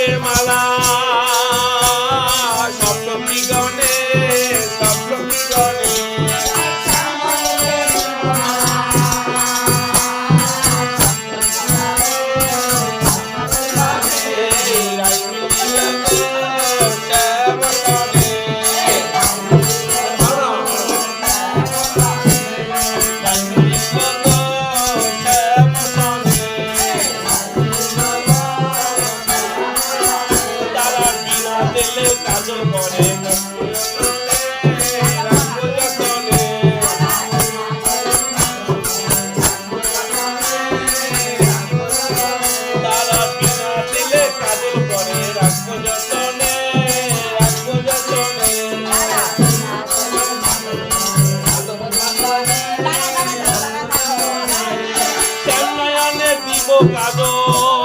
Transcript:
ফুলের মালা সপ্তমী গণে সপ্তমী গণে কাজল করে রাখব যতনে তারা বিনা দিলে কাজল করে কাজল